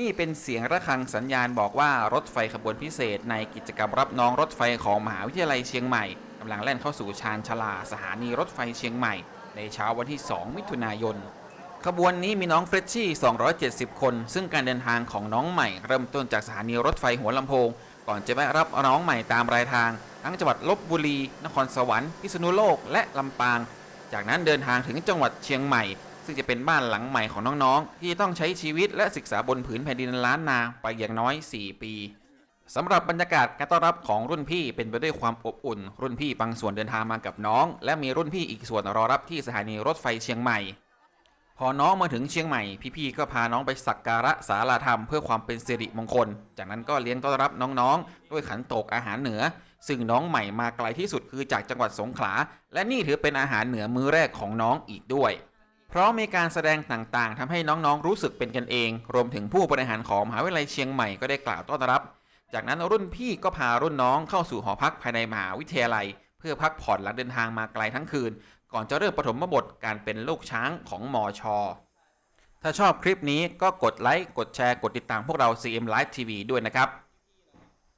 นี่เป็นเสียงระฆังสัญญาณบอกว่ารถไฟขบวนพิเศษ ในกิจกรรมรับน้องรถไฟของมหาวิทยาลัยเชียงใหม่กำลังแล่นเข้าสู่ชานชาลาสถานีรถไฟเชียงใหม่ ในเช้าวันที่ 2 มิถุนายน ขบวนนี้มีน้องเฟรชชี่ 270 คน ซึ่งการเดินทางของน้องใหม่ เริ่มต้นจากสถานีรถไฟหัวลำโพง ก่อนจะแวะรับน้องใหม่ตามรายทาง ทั้งจังหวัดลบบุรี นครสวรรค์ พิษณุโลก และลำปาง จากนั้นเดินทางถึงจังหวัดเชียงใหม่ ซึ่งจะเป็นบ้านหลังใหม่ของน้องๆ ที่ต้องใช้ชีวิตและศึกษาบนผืนแผ่นดินล้านนาไปอย่างน้อย 4 ปีสำหรับบรรยากาศการต้อนรับของรุ่นพี่เป็นไปด้วยความอบอุ่น รุ่นพี่บางส่วนเดินทางมากับน้อง และมีรุ่นพี่อีกส่วนรอรับที่สถานีรถไฟเชียงใหม่ พอน้องมาถึงเชียงใหม่ พี่ๆก็พาน้องไปสักการะสาราธรรมเพื่อความเป็นสิริมงคล จากนั้นก็เลี้ยงต้อนรับน้องๆ ด้วยขันโตกอาหารเหนือ ซึ่งน้องใหม่มาไกลที่สุดคือจากจังหวัดสงขลา และนี่ถือเป็นอาหารเหนือมื้อแรกของน้องอีกด้วย เพราะมีการแสดงต่างๆทำให้น้องๆ รู้สึกเป็นกันเอง รวมถึงผู้บริหารของมหาวิทยาลัยเชียงใหม่ก็ได้กล่าวต้อนรับ จากนั้นรุ่นพี่ก็พารุ่นน้องเข้าสู่หอพักภายในมหาวิทยาลัย เพื่อพักผ่อนหลังเดินทางมาไกลทั้งคืน ก่อนจะเริ่มปฐมบทการเป็นลูกช้างของมอชอถ้าชอบคลิปนี้ก็กดไลค์กดแชร์กดติดตามพวกเรา CM Live TV ด้วยนะครับ